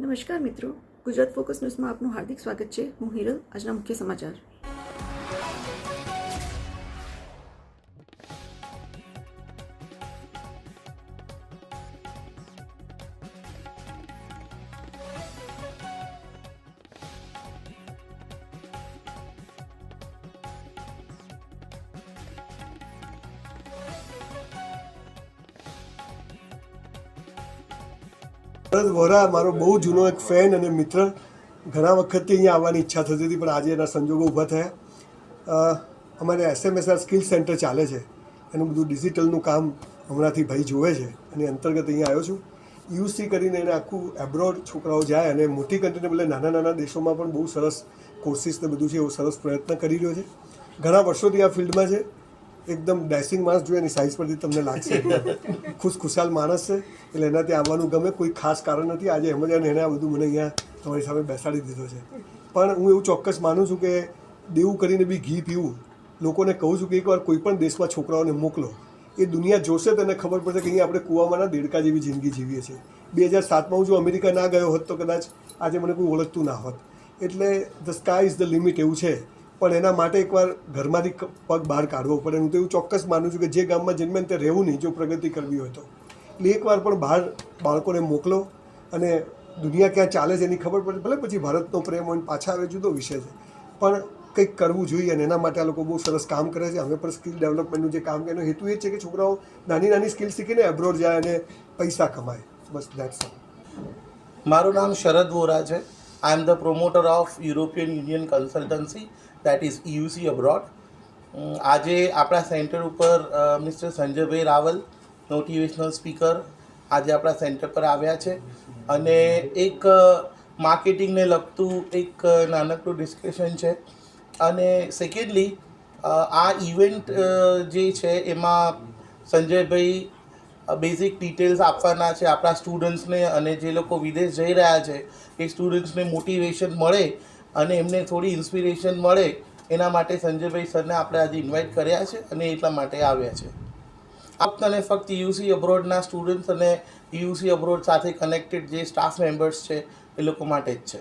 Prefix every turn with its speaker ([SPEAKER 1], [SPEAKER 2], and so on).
[SPEAKER 1] નમસ્કાર મિત્રો. ગુજરાત ફોકસ ન્યૂઝમાં આપનું હાર્દિક સ્વાગત છે. હું હિરલ આજના મુખ્ય સમાચાર.
[SPEAKER 2] ભરત વોરા, મારો બહુ જૂનો એક ફેન અને મિત્ર, ઘણા વખતથી અહીંયા આવવાની ઈચ્છા થતી હતી, પણ આજે એના સંજોગો ઊભા થયા. અમારે એસએમએસઆર સ્કિલ સેન્ટર ચાલે છે. એનું બધું ડિજિટલનું કામ હમણાંથી ભાઈ જોવે છે. અને અંતર્ગત અહીંયા આવ્યો છું. યુસી કરીને એને આખું એબ્રોડ છોકરાઓ જાય અને મોટી કન્ટ્રીને બદલે નાના નાના દેશોમાં પણ બહુ સરસ કોર્સિસ ને બધું છે એવો સરસ પ્રયત્ન કરી રહ્યો છે. ઘણા વર્ષોથી આ ફિલ્ડમાં છે. એકદમ ડેસિંગ માણસ જોઈએ એની સાઇઝ પરથી તમને લાગશે. ખુશખુશાલ માણસ છે. એટલે એનાથી આવવાનું ગમે, કોઈ ખાસ કારણ નથી. આજે એમ જ એને આ બધું મને અહીંયા તમારી સામે બેસાડી દીધો છે. પણ હું એવું ચોક્કસ માનું છું કે દેવું કરીને બી ઘી પીવું, લોકોને કહું છું કે એકવાર કોઈ પણ દેશમાં છોકરાઓને મોકલો. એ દુનિયા જોશે તો એને ખબર પડશે કે અહીંયા આપણે કૂવામાંના દેડકા જેવી જિંદગી જીવીએ છીએ. બે હજાર સાતમાં હું જો અમેરિકા ના ગયો હોત તો કદાચ આજે મને કોઈ ઓળખતું ના હોત. એટલે the sky is the limit એવું છે. પણ એના માટે એકવાર ઘરમાંથી પગ બહાર કાઢવો પડે. હું તો એવું ચોક્કસ માનું છું કે જે ગામમાં જન્મે તે રહેવું નહીં, જો પ્રગતિ કરવી હોય તો. એટલે એકવાર પણ બહાર બાળકોને મોકલો અને દુનિયા ક્યાં ચાલે છે એની ખબર પડે. ભલે પછી ભારતનો પ્રેમ હોય પાછા આવે, જુદો વિષય છે. પણ કંઈક કરવું જોઈએ અને એના માટે આ લોકો બહુ સરસ કામ કરે છે. અમે પણ સ્કિલ ડેવલપમેન્ટનું જે કામ એનો હેતુ એ છે કે છોકરાઓ નાની નાની સ્કિલ શીખીને એબ્રોડ જાય અને પૈસા કમાય. બસ દેટ્સ
[SPEAKER 3] મારું નામ શરદ વોરા છે. I am the promoter of European Union consultancy that is UC abroad આજે આપણા સેન્ટર ઉપર mister Sanjaybhai Raval motivational speaker આજે આપણા સેન્ટર પર આવ્યા છે. અને એક માર્કેટિંગને લગતું એક નાનકડું ડિસ્કશન છે. અને સેકન્ડલી આ ઇવેન્ટ જે છે, એમાં સંજયભાઈ બેઝિક ડિટેલ્સ આપવાના છે. આપણા સ્ટુડન્ટ્સને અને જે લોકો વિદેશ જઈ રહ્યા છે, એ સ્ટુડન્ટ્સને મોટિવેશન મળે અને એમને થોડી ઇન્સ્પિરેશન મળે એના માટે સંજયભાઈ સરને આપણે આજે ઇન્વાઇટ કર્યા છે અને એટલા માટે આવ્યા છે. ફક્ત અને ફક્ત યુસી અબ્રોડના સ્ટુડન્ટ્સ અને યુસી અબ્રોડ સાથે કનેક્ટેડ જે સ્ટાફ મેમ્બર્સ છે એ લોકો માટે જ છે.